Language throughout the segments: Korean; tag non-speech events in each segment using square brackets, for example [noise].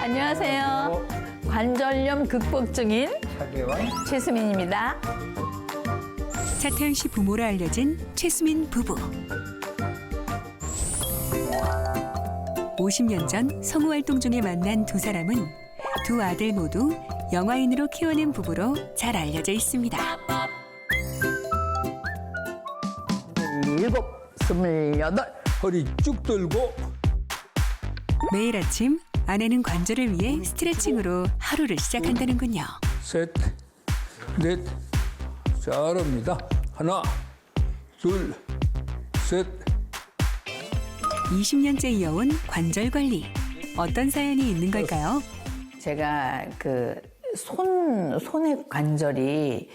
안녕하세요. 관절염 극복 중인 최수민입니다. 차태현 씨 부모로 알려진 최수민 부부. 50년 전 성우 활동 중에 만난 두 사람은 두 아들 모두 영화인으로 키워낸 부부로 잘 알려져 있습니다. 일곱, 스물여덟. 허리 쭉 들고 매일 아침 아내는 관절을 위해 스트레칭으로 하루를 시작한다는군요. 셋, 넷, 잘합니다. 하나, 둘, 셋. 20년째 이어온 관절 관리. 어떤 사연이 있는 걸까요? 제가 그 손, 손의 관절이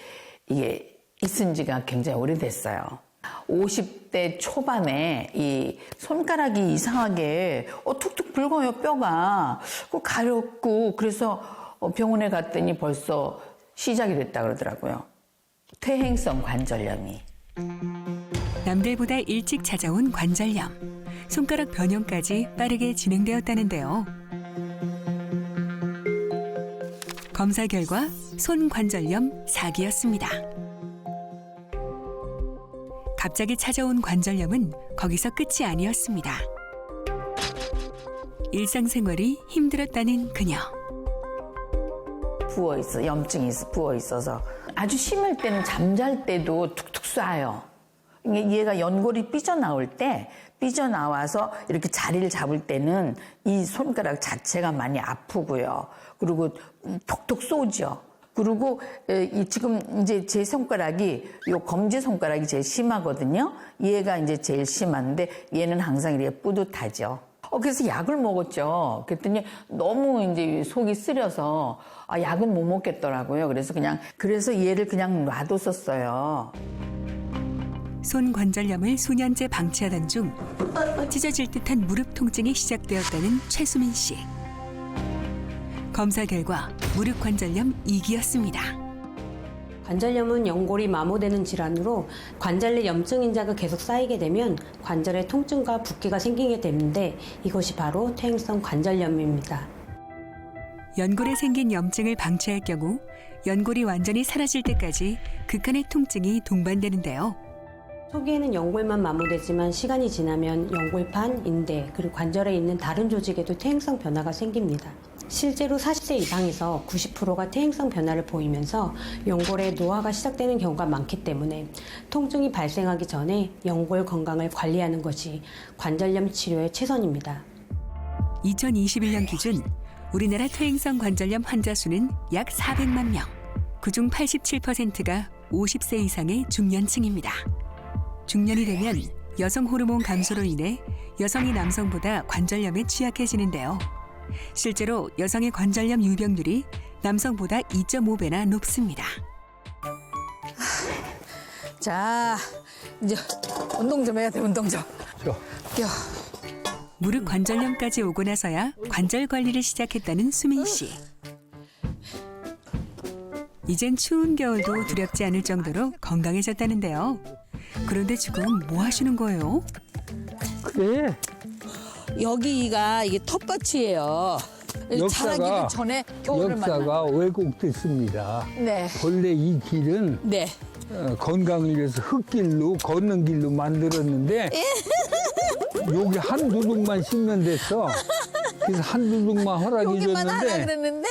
이게 있은 지가 굉장히 오래됐어요. 50대 초반에 이 손가락이 이상하게 어, 툭툭 붉어요, 뼈가. 그 가렵고, 그래서 어, 병원에 갔더니 벌써 시작이 됐다 그러더라고요. 퇴행성 관절염이. 남들보다 일찍 찾아온 관절염. 손가락 변형까지 빠르게 진행되었다는데요. 검사 결과 손관절염 4기였습니다. 갑자기 찾아온 관절염은 거기서 끝이 아니었습니다. 일상생활이 힘들었다는 그녀. 부어 있어 염증이 있어 부어 있어서 아주 심할 때는 잠잘 때도 툭툭 쏴요. 얘가 연골이 삐져나올 때 삐져나와서 이렇게 자리를 잡을 때는 이 손가락 자체가 많이 아프고요. 그리고 톡톡 쏘죠. 그리고 에, 이 지금 이제 제 손가락이 요 검지 손가락이 제일 심하거든요. 얘가 이제 제일 심한데 얘는 항상 이렇게 뿌듯하죠. 어, 그래서 약을 먹었죠. 그랬더니 너무 이제 속이 쓰려서 아, 약은 못 먹겠더라고요. 그래서 그냥, 그래서 얘를 그냥 놔뒀었어요. 손 관절염을 수년째 방치하던 중 찢어질 듯한 무릎 통증이 시작되었다는 최수민 씨. 검사 결과 무릎 관절염 2기였습니다. 관절염은 연골이 마모되는 질환으로 관절 내 염증 인자가 계속 쌓이게 되면 관절에 통증과 붓기가 생기게 되는데 이것이 바로 퇴행성 관절염입니다. 연골에 생긴 염증을 방치할 경우 연골이 완전히 사라질 때까지 극한의 통증이 동반되는데요. 초기에는 연골만 마모되지만 시간이 지나면 연골판, 인대, 그리고 관절에 있는 다른 조직에도 퇴행성 변화가 생깁니다. 실제로 40세 이상에서 90%가 퇴행성 변화를 보이면서 연골의 노화가 시작되는 경우가 많기 때문에 통증이 발생하기 전에 연골 건강을 관리하는 것이 관절염 치료의 최선입니다. 2021년 기준 우리나라 퇴행성 관절염 환자 수는 약 400만 명. 그중 87%가 50세 이상의 중년층입니다. 중년이 되면 여성 호르몬 감소로 인해 여성이 남성보다 관절염에 취약해지는데요. 실제로 여성의 관절염 유병률이 남성보다 2.5배나 높습니다. 자, 이제 운동 좀 해야 돼, 운동 좀. 저, 야, 무릎 관절염까지 오고 나서야 관절 관리를 시작했다는 수민 씨. 이젠 추운 겨울도 두렵지 않을 정도로 건강해졌다는데요. 그런데 지금 뭐 하시는 거예요? 그래. 여기가 이게 텃밭이에요. 역사가- 자라기는 전에 겨울을 만나. 역사가 왜곡됐습니다. 네. 본래 이 길은 네. 어, 건강을 위해서 흙길로 걷는 길로 만들었는데 여기 한 두둑만 심면 됐어. 그래서 한 두둑만 허락해 여기만 하라 줬는데 그랬는데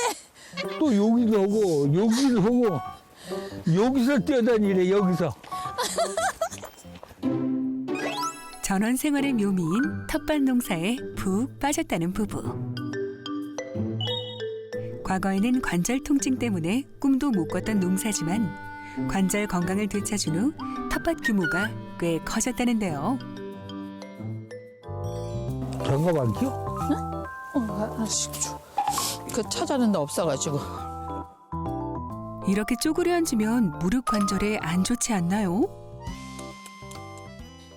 또 여기도 하고 여기도 하고 여기서 뛰어다니래 여기서. 전원 생활의 묘미인 텃밭 농사에 푹 빠졌다는 부부. 과거에는 관절 통증 때문에 꿈도 못 꿨던 농사지만 관절 건강을 되찾은 후 텃밭 규모가 꽤 커졌다는데요. 경험할게요. 어, 하나씩 줘. 그 찾아는데 없어가지고 이렇게 쪼그려 앉으면 무릎 관절에 안 좋지 않나요?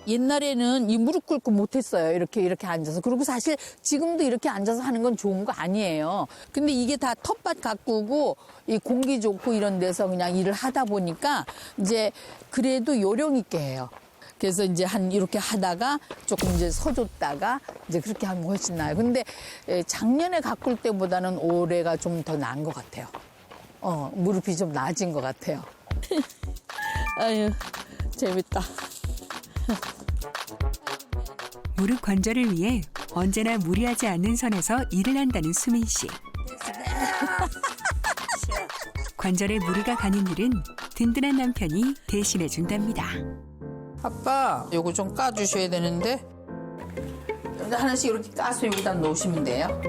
옛날에는 이 무릎 꿇고 못했어요. 이렇게 이렇게 앉아서. 그리고 사실 지금도 이렇게 앉아서 하는 건 좋은 거 아니에요. 근데 이게 다 텃밭 가꾸고 이 공기 좋고 이런 데서 그냥 일을 하다 보니까 이제 그래도 요령 있게 해요. 그래서 이제 한 이렇게 하다가 조금 이제 서줬다가 이제 그렇게 하면 훨씬 나아요. 근데 에, 작년에 가꿀 때보다는 올해가 좀 더 나은 것 같아요. 어, 무릎이 좀 나아진 것 같아요. [laughs] 아유, 재밌다. 무릎 관절을 위해 언제나 무리하지 않는 선에서 일을 한다는 수민 씨. [laughs] 관절에 무리가 가는 일은 든든한 남편이 대신해 준답니다. 아빠, 요거 좀 까주셔야 되는데. 하나씩 이렇게 까서 여기다 놓으시면 돼요.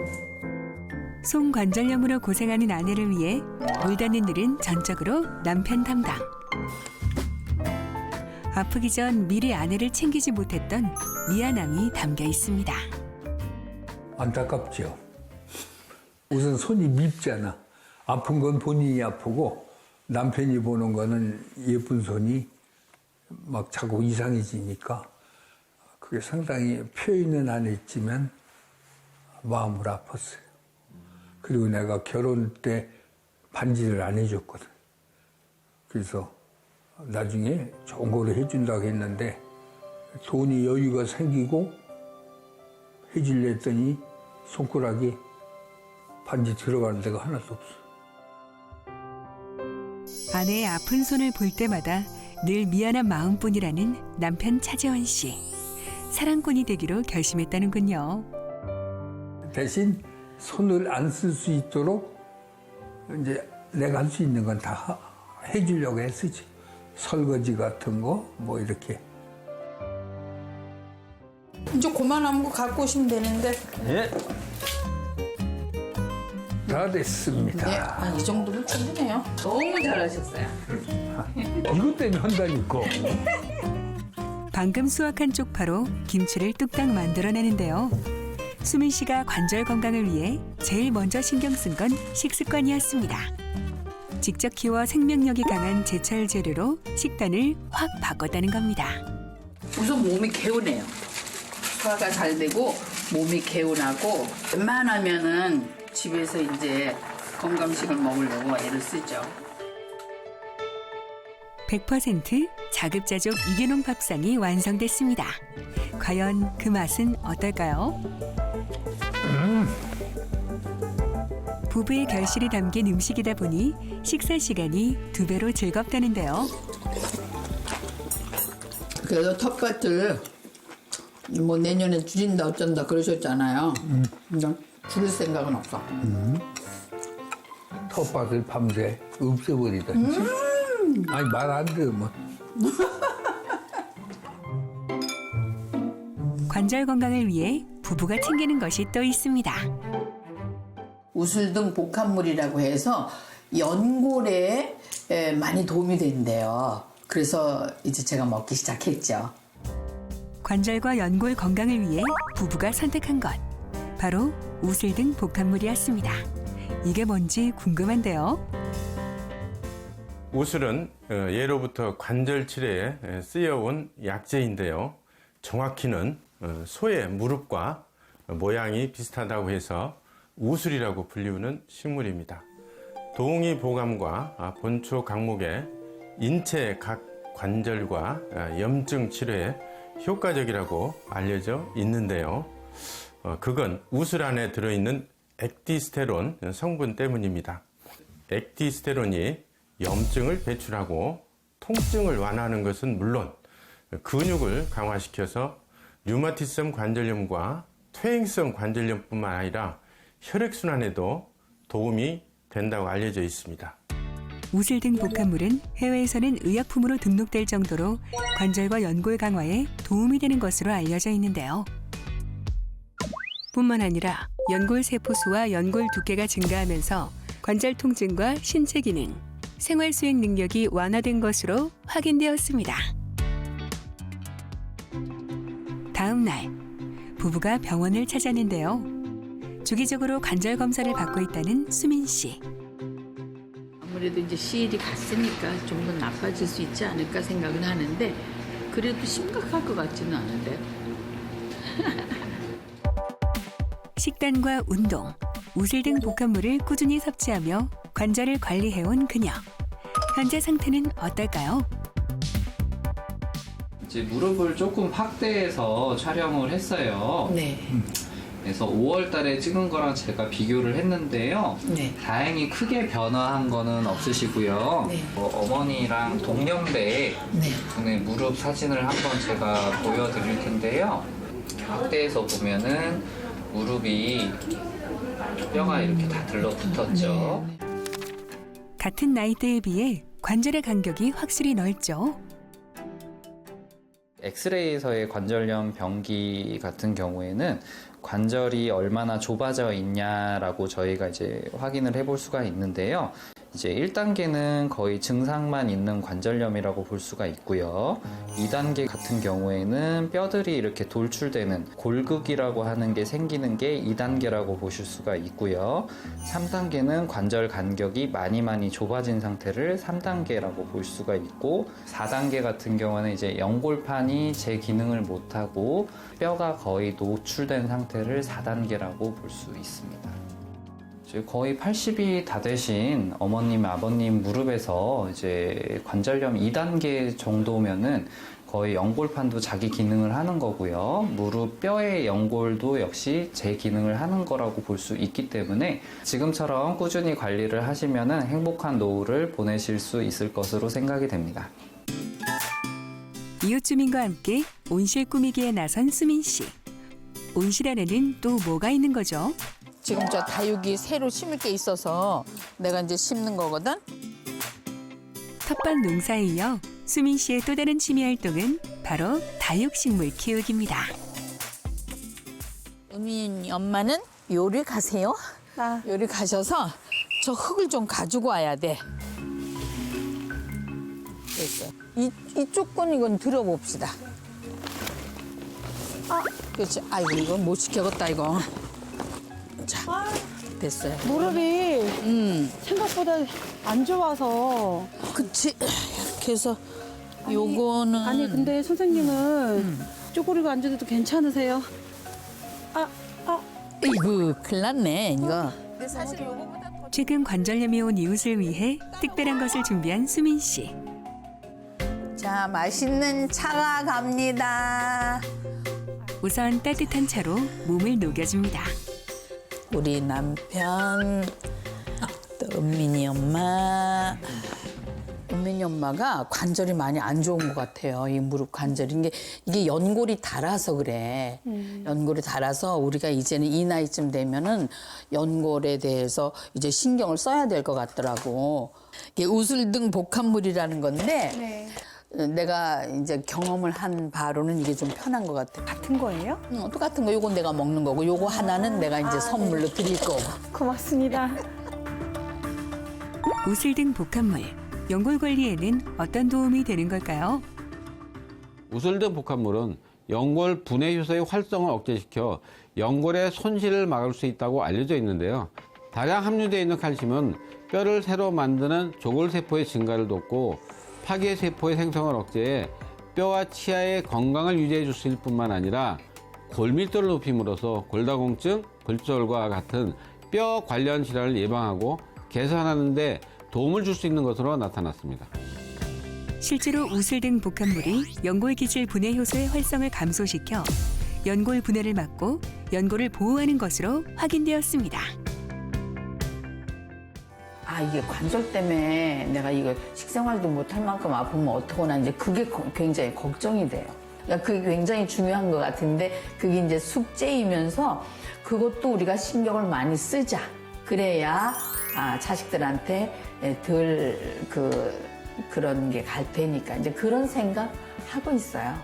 손관절염으로 고생하는 아내를 위해 물 닿는 일은 전적으로 남편 담당. 아프기 전 미리 아내를 챙기지 못했던 미안함이 담겨 있습니다. 안타깝죠. 우선 손이 밉잖아. 아픈 건 본인이 아프고 남편이 보는 거는 예쁜 손이 막 자꾸 이상해지니까 그게 상당히 표현은 안 했지만 마음을 아팠어요. 그리고 내가 결혼 때 반지를 안 해줬거든. 그래서 나중에 좋은 거를 해준다고 했는데 돈이 여유가 생기고 해주려 했더니 손가락이 반지 들어가는 데가 하나도 없어. 아내의 아픈 손을 볼 때마다 늘 미안한 마음뿐이라는 남편 차재원 씨. 사랑꾼이 되기로 결심했다는군요. 대신 손을 안 쓸 수 있도록 이제 내가 할 수 있는 건 다 해주려고 했었지. 설거지 같은 거 뭐 이렇게. 이제 그만하면 거 갖고 오시면 되는데. 예. 다 네, 됐습니다. 아, 이 정도면 충분해요. 너무 잘하셨어요. [laughs] 이것 때문에 한다니까. 방금 수확한 쪽파로 김치를 뚝딱 만들어내는데요. 수민 씨가 관절 건강을 위해 제일 먼저 신경 쓴 건 식습관이었습니다. 직접 키워 생명력이 강한 제철 재료로 식단을 확 바꿨다는 겁니다. 우선 몸이 개운해요. 소화가 잘 되고 몸이 개운하고 웬만하면은 집에서 이제 건강식을 먹으려고 애를 쓰죠. 100% 자급자족 유기농 밥상이 완성됐습니다. 과연 그 맛은 어떨까요? 부부의 결실이 담긴 음식이다 보니 식사 시간이 두 배로 즐겁다는데요. 그래서 텃밭을 뭐 내년에 줄인다 어쩐다 그러셨잖아요. 근데 줄일 생각은 없어. 텃밭을 밤새 없애버리던지. 아니 말 안 들으면 관절 건강을 위해 부부가 챙기는 것이 또 있습니다. 우슬 등 복합물이라고 해서 연골에 에, 많이 도움이 된대요. 그래서 이제 제가 먹기 시작했죠. 관절과 연골 건강을 위해 부부가 선택한 것 바로 우슬 등 복합물이었습니다. 이게 뭔지 궁금한데요. 우슬은 어, 예로부터 관절 치료에 에, 쓰여온 약재인데요. 정확히는 어, 소의 무릎과 모양이 비슷하다고 해서 우슬이라고 불리우는 식물입니다. 동의 보감과 아, 본초 강목의 인체 각 관절과 아, 염증 치료에 효과적이라고 알려져 있는데요. 어, 그건 우슬 안에 들어있는 액티스테론 성분 때문입니다. 액티스테론이 염증을 배출하고 통증을 완화하는 것은 물론 근육을 강화시켜서 류마티성 관절염과 퇴행성 관절염뿐만 아니라 혈액순환에도 도움이 된다고 알려져 있습니다. 우슬 등 복합물은 해외에서는 의약품으로 등록될 정도로 관절과 연골 강화에 도움이 되는 것으로 알려져 있는데요. 뿐만 아니라 연골 세포 수와 연골 두께가 증가하면서 관절 통증과 신체 기능, 생활 수행 능력이 완화된 것으로 확인되었습니다. 다음 날 부부가 병원을 찾았는데요. 주기적으로 관절 검사를 받고 있다는 수민 씨. 아무래도 이제 시일이 갔으니까 좀 더 나빠질 수 있지 않을까 생각은 하는데 그래도 심각할 것 같지는 않은데. [laughs] 식단과 운동, 우슬 등 복합물을 꾸준히 섭취하며 관절을 관리해온 그녀. 현재 상태는 어떨까요? 이제 무릎을 조금 확대해서 촬영을 했어요. 네. 그래서 5월 달에 찍은 거랑 제가 비교를 했는데요. 네. 다행히 크게 변화한 거는 없으시고요. 네. 어, 머니랑 동년배 네. 분의 무릎 사진을 한번 제가 보여드릴 텐데요. 확대해서 보면은 무릎이 뼈가 이렇게 다 들러붙었죠. 같은 나이대에 비해 관절의 간격이 확실히 넓죠. 엑스레이에서의 관절염 병기 같은 경우에는 관절이 얼마나 좁아져 있냐라고 저희가 이제 확인을 해볼 수가 있는데요. 이제 1단계는 거의 증상만 있는 관절염이라고 볼 수가 있고요. 2단계 같은 경우에는 뼈들이 이렇게 돌출되는 골극이라고 하는 게 생기는 게 2단계라고 보실 수가 있고요. 3단계는 관절 간격이 많이 많이 좁아진 상태를 3단계라고 볼 수가 있고 4단계 같은 경우는 이제 연골판이 제 기능을 못하고 뼈가 거의 노출된 상태를 4단계라고 볼 수 있습니다. 거의 80이 다 되신 어머님, 아버님 무릎에서 이제 관절염 2단계 정도면은 거의 연골판도 자기 기능을 하는 거고요. 무릎 뼈의 연골도 역시 제 기능을 하는 거라고 볼 수 있기 때문에 지금처럼 꾸준히 관리를 하시면은 행복한 노후를 보내실 수 있을 것으로 생각이 됩니다. 이웃 주민과 함께 온실 꾸미기에 나선 수민 씨. 온실 안에는 또 뭐가 있는 거죠? 지금 저 다육이 새로 심을 게 있어서 내가 이제 심는 거거든. 텃밭 농사에 이어 수민 씨의 또 다른 취미 활동은 바로 다육식물 키우기입니다. 은민 엄마는 요리 가세요. 요리 가셔서 저 흙을 좀 가지고 와야 돼. 됐어. 이 이쪽 건 이건 들어봅시다. 아, 그렇지. 아이고 이거 못 시켜겠다 이거. 자, 됐어요. 무릎이 음, 생각보다 안 좋아서 그치. 이렇게 해서 요거는 아니 근데 선생님은 음. 쪼그리고 앉아도 괜찮으세요? 아, 아, 이거 큰일 났네 이거. 최근 관절염이 온 이웃을 위해 특별한 것을 준비한 수민 씨. 자, 맛있는 차가 갑니다. 우선 따뜻한 차로 몸을 녹여줍니다. 우리 남편, 또 은민이 엄마. 은민이 엄마가 관절이 많이 안 좋은 것 같아요. 이 무릎 관절이. 이게, 이게 연골이 닳아서 그래. 연골이 닳아서 우리가 이제는 이 나이쯤 되면은 연골에 대해서 이제 신경을 써야 될 것 같더라고. 이게 우슬등 복합물이라는 건데 어, 내가 이제 경험을 한 바로는 이게 좀 편한 것 같아. 같은 거예요? 응, 똑같은 거 요건 내가 먹는 거고 요거 하나는 내가 이제 선물로 드릴 거고. 고맙습니다. 우슬 등 복합물, 연골 관리에는 어떤 도움이 되는 걸까요? 우슬 등 복합물은 연골 분해 효소의 활성을 억제시켜 연골의 손실을 막을 수 있다고 알려져 있는데요. 다량 함유되어 있는 칼슘은 뼈를 새로 만드는 조골세포의 증가를 돕고 파괴세포의 생성을 억제해 뼈와 치아의 건강을 유지해 있을 뿐만 아니라 골밀도를 높임으로써 골다공증, 골절과 같은 뼈 관련 질환을 예방하고 개선하는 데 도움을 줄 수 있는 것으로 나타났습니다. 실제로 우슬 등 복합물이 연골 기질 분해 효소의 활성을 감소시켜 연골 분해를 막고 연골을 보호하는 것으로 확인되었습니다. 아 이게 관절 때문에 내가 이거 식생활도 못할 만큼 아프면 어떡하나 이제 그게 거- 굉장히 걱정이 돼요. 그러니까 그게 굉장히 중요한 것 같은데 그게 이제 숙제이면서 그것도 우리가 신경을 많이 쓰자. 그래야 아, 자식들한테 덜 그 그런 게 갈 테니까 이제 그런 생각 하고 있어요.